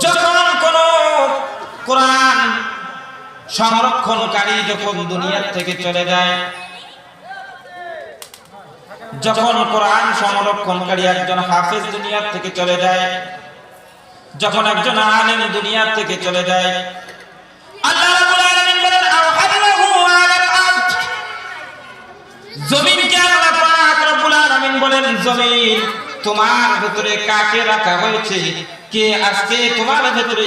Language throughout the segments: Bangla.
যখন কোন কোরআন সংরক্ষণকারী যখন দুনিয়ার থেকে চলে যায়, যখন কোরআন সংরক্ষণকারী একজন হাফেজ দুনিয়ার থেকে চলে যায়, যখন একজন আলেম দুনিয়ার থেকে চলে যায় বলেন জমিন। তোমার ভেতরে কাকে রাখা হয়েছে? কে আজকে তোমার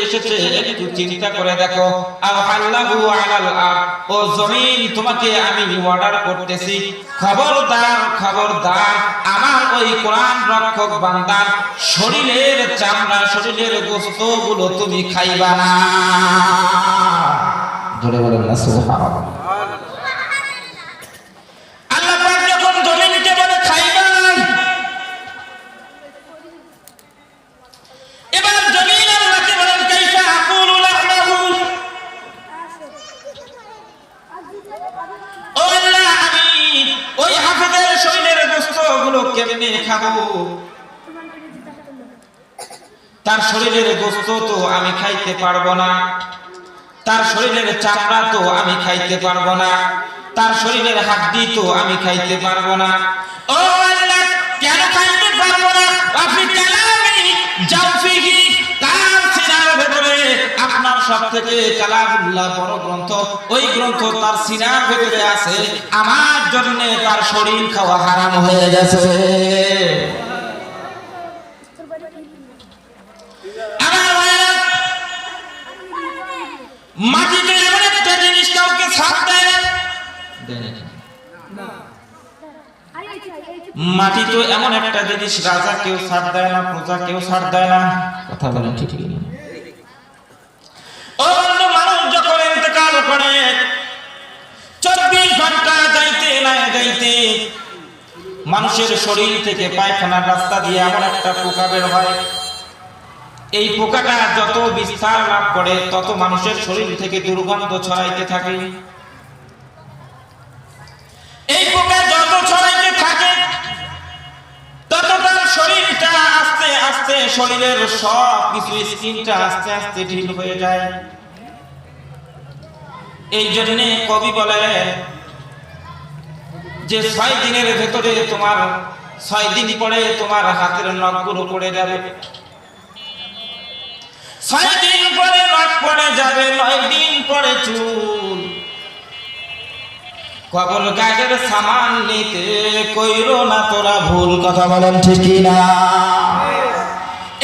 এসেছে? একটু চিন্তা করে দেখো। আল্লাহু আলাল আরদ ও জমিন, তোমাকে আমি অর্ডার করতেছি। খবরদার খবরদার, আমার ওই কোরআন রক্ষক বান্দার শরীরের চামড়া, শরীরের গোস্তগুলো তুমি খাইবা না। ধরে বলেন না, সুবহানাল্লাহ। তার শরীরের গোস্ত তো আমি খাইতে পারব না। তার শরীরের চামড়া তো আমি খাইতে পারব না। তার শরীরের হাড্ডি তো আমি খাইতে পারব না। কেন খাইতে পারব না? আপনি সিনার ভেতরে আপনার সব কালামুল্লাহ বড় গ্রন্থ। ওই গ্রন্থ তার সিনার ভেতরে আছে। আমার জন্য তার শরীর খাওয়া হারাম হয়ে গেছে। এমন মাটি তো এমন একটা জিনিস, রাজা কেউ ছাড় দেয় না, প্রজা কেউ ছাড় দেয় না। কথা বলেন ঠিক ও বন্ধু, মানুষ যখন ইন্তেকাল করে চব্বিশ ঘণ্টা যাইতে না যাইতে মানুষের শরীর থেকে পায়খানার রাস্তা দিয়ে এমন একটা পোকা বের হয়। এই পোকাটা যত বিস্তার লাভ করে, তত মানুষের শরীর থেকে দুর্গন্ধ ছড়াইতে থাকে। এই পোকা যত ছড়াইতে থাকে তত তার শরীরটা আস্তে আস্তে শরীরের সব কিছু স্কিনটা আস্তে আস্তে ঢিল হয়ে যায়। এই জন্যে কবি বলে যে ছয় দিনের ভেতরে তোমার ছয় দিন পরে তোমার হাতের নখগুলো পড়ে যাবে। ছয় দিন পরে নখ পড়ে যাবে, নয় দিন পরে চুল। কবল গায়ের সামান নিতে কইরো না তোরা ভুল কথা বলেন ঠিকই না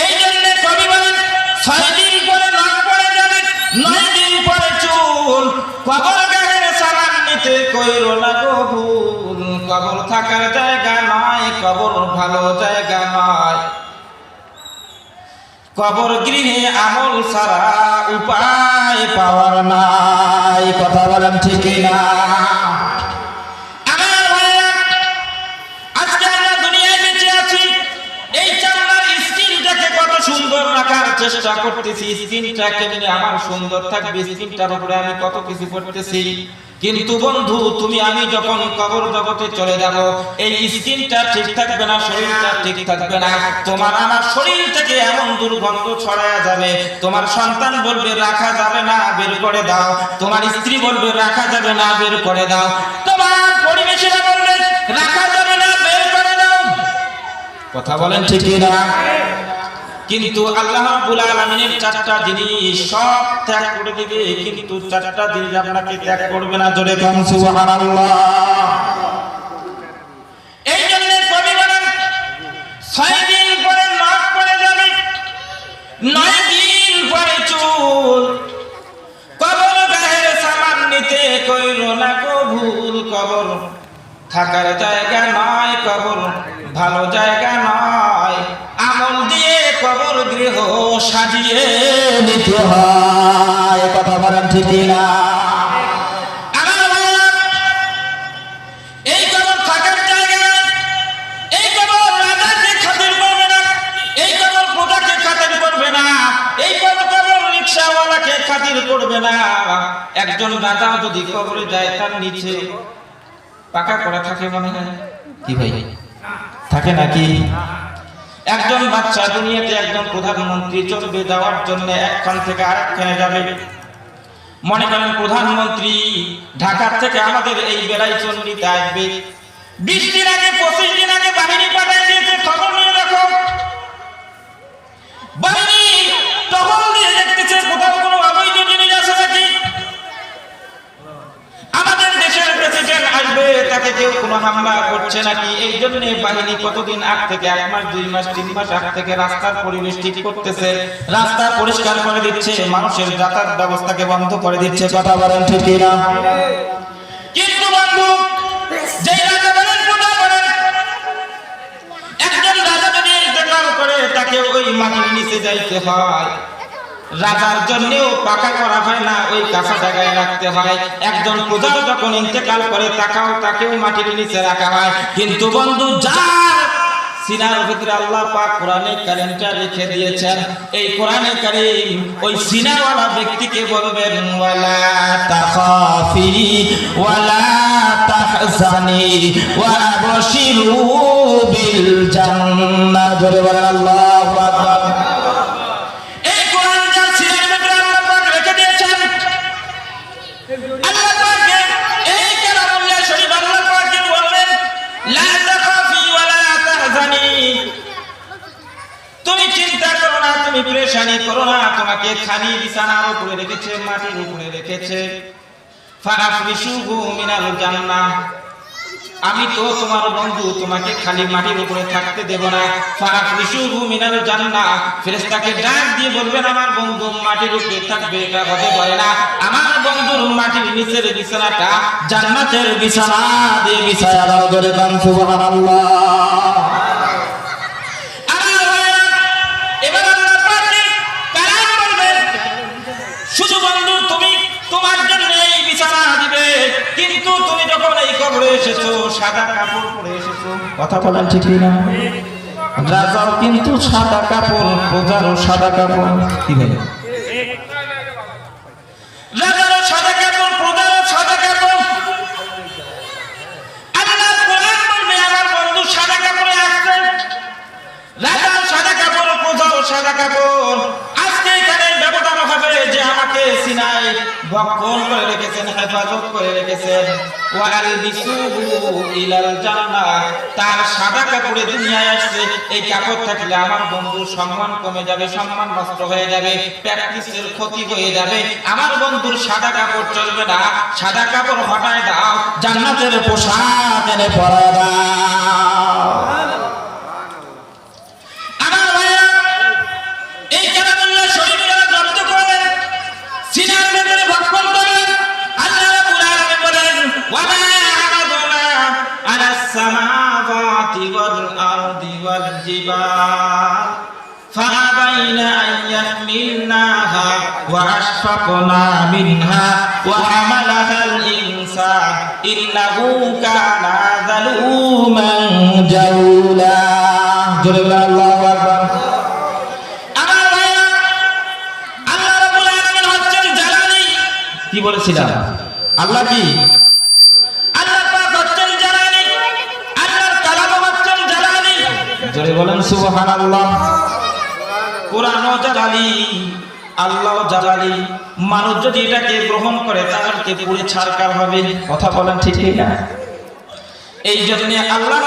এই জন্য কবি বলেন, ছয় দিন পরে নখ পড়ে যাবে, নয় দিন পরে চুল। কবল গায়ের সামান নিতে কইরো থাকার জায়গা নয় কবর ভালো জায়গা নয় কবর গৃহে আমল সারা উপায় পাওয়ার নাই, কথা বলেন ঠিক না চেষ্টা করতেছি স্কিনটা কেমনে আমার সুন্দর থাকবে, স্কিনটার উপরে আমি কত কিছু করতেছি। কিন্তু বন্ধু, তুমি, আমি যখন কবর জগতে চলে যাব, এই স্কিনটা ঠিক থাকবে না, শরীরটা ঠিক থাকবে না। তোমার আমার শরীর থেকে এমন দুর্গন্ধ ছড়ায়া যাবে, তোমার সন্তান বলবে, রাখা যাবে না, বের করে দাও। তোমার স্ত্রী বলবে, রাখা যাবে না, বের করে দাও। তোমার পরিবেশেরা বলবে রাখা যাবে না, বের করে দাও। কথা বলেন ঠিকই না কিন্তু আল্লাহ রাব্বুল আলামিনের চারটা জিনিস সব ত্যাগ করে দিবে, কিন্তু চারটা জিনিস আপনাকে ত্যাগ করবে না, জোরে কম সুবহানাল্লাহ এই জন্য কবি বলেন ছয় দিন পরে নখ পড়ে যাবে নয় দিন পরে চুল কবর গায়ের সামান নিতে কইরো না গো ভুল কবর থাকার জায়গা নয় কবর ভালো জায়গা নয় আমল দিয়ে কবর গৃহ সাজিয়ে নিতে হয় কথা বলেন ঠিক না করবে না একজন রাজা যদি কবরে যায় তার নিচে পাকা করা থাকে মনে হয়? কি ভাই? থাকে নাকি? একজন বাচ্চা দুনিয়াতে একজন প্রধানমন্ত্রী চলবে যাওয়ার জন্য একখান থেকে আরেকখানে যাবে। মনে করেন প্রধানমন্ত্রী ঢাকার থেকে আমাদের এই বেলায় চন্ডিতে আসবে। বিশ দিন আগে পঁচিশ বাহিনী কতদিন আগ থেকে, এক মাস, দুই মাস, তিন মাস আগ থেকে রাস্তার পরিবেশ ঠিক করতেছে। রাস্তা পরিষ্কার করে দিচ্ছে, মানুষের যাতায়াত ব্যবস্থাকে বন্ধ করে দিচ্ছে, কথা বলেন ঠিক না তাকে ওই মাটির নিচে যাইতে হয়। রাজার জন্যও পাকা করা হয় না, ওই কাঁচা জায়গায় রাখতে হয়। একজন প্রজাও যখন ইন্তেকাল করে, তাকাও, তাকেও মাটির নিচে রাখা হয়। কিন্তু বন্ধু, যার সিনার ভিতরে আল্লাহ পাক কোরআনে কারিমটা রেখে দিয়েছেন, এই কোরআনে কারিম ওই সিনাওয়ালা ব্যক্তিকে বলবেন, ওয়ালা তাখাফি, ওয়ালা তাহজানি ওয়া আবশিরু বিল জান্নাহ। জোরে বলেন আল্লাহু। তুমি পরেশানি করো না, তোমাকে খালি বিছানার উপরে রেখেছে, মাটির উপরে রেখেছে। আমি তো তোমার বন্ধু, তোমাকে খালি মাটির উপরে থাকতে দেব না। মিনাল জান্নাহ। ফেরেস্তাকে ডাক দিয়ে বলবেন, আমার বন্ধু মাটির উপরে থাকবে, এটা হতে পারে না। আমার বন্ধুর মাটির নিচের বিছানাটা জান্নাতের বিছানা দিয়ে বিছায়া দাও দান সুবহানাল্লাহ। তোমার জন্য এই বিছানা দিবে। কিন্তু তুমি যখন এই কবরে এসেছ, সাদা কাপড় পরে এসেছ, কথা বলেন ঠিক না? রাজাও কিন্তু সাদা কাপড়, প্রজারও সাদা কাপড়, কি বলে? সাদা কাপড় সাদা কাপড়। আমার সাদা কাপড়ে সাদা কাপড় সাদা কাপড়। ভক্ষণ করে রেখেছেন, হেফাজত করে রেখেছেন। ওয়াল বিসুহু ইলাল জান্নাহ, তার সাদা কাপড়ে দুনিয়ায় আসছে। এই কাপড় থাকলে আমার বন্ধুর সম্মান কমে যাবে, সম্মান নষ্ট হয়ে যাবে, প্র্যাকটিসের ক্ষতি হয়ে যাবে। আমার বন্ধুর সাদা কাপড় চলবে না। সাদা কাপড় হটায় দাও, জান্নাতের পোশাক এনে পরা দাও। বলেন ওয়া মা আরাদনা আলা সামাওয়াতি ওয়াল আরদি ওয়াল জিবাল فأبين أن يحملناها وأشفقنا منها وحملها الإنسان إنه كان ظلوما جهولا جل الله أكبر আমার ভাইরা আল্লাহ রাব্বুল আলামিন হচ্ছেন জালালি কি বলেছিলাম আল্লাহ কি জোরে বলেন জালালি আল্লাহ জালালি মানুষ যদি এটাকে গ্রহণ করে তাহলে পুরে ছাড়কার হবে? কথা বলেন ঠিক না এই জন্য আল্লাহ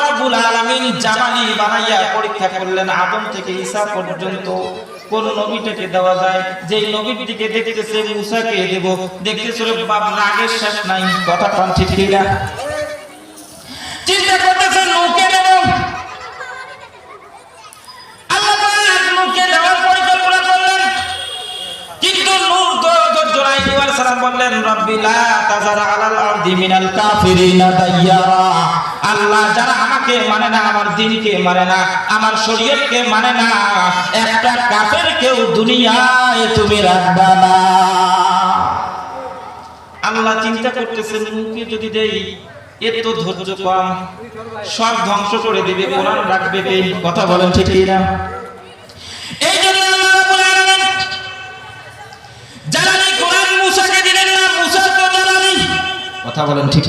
জামানি বানাইয়া পরীক্ষা করলেন, আদম থেকে ঈসা পর্যন্ত কোন নবীটাকে দেওয়া যায়? যে নবীর দিকে দেখতেছে, মুসাকে দেব। দেখতেছে বাপ রাগের শেষ নাই। কথা কোন ঠিক না চিন্তা করতেছে মানে মানে মানে আল্লাহ চিন্তা করতেছেন, মুখে যদি দেই এর তো ধৈর্য কম। সব ধ্বংস করে দিবে, কোরআন রাখবে কথা বলেন ঠিক এই জন্য আল্লাহ রাব্বুল আলামিন জালালি কোরআন মুসাকে দিলেন না মুসা তো জালালি কথা বলেন ঠিক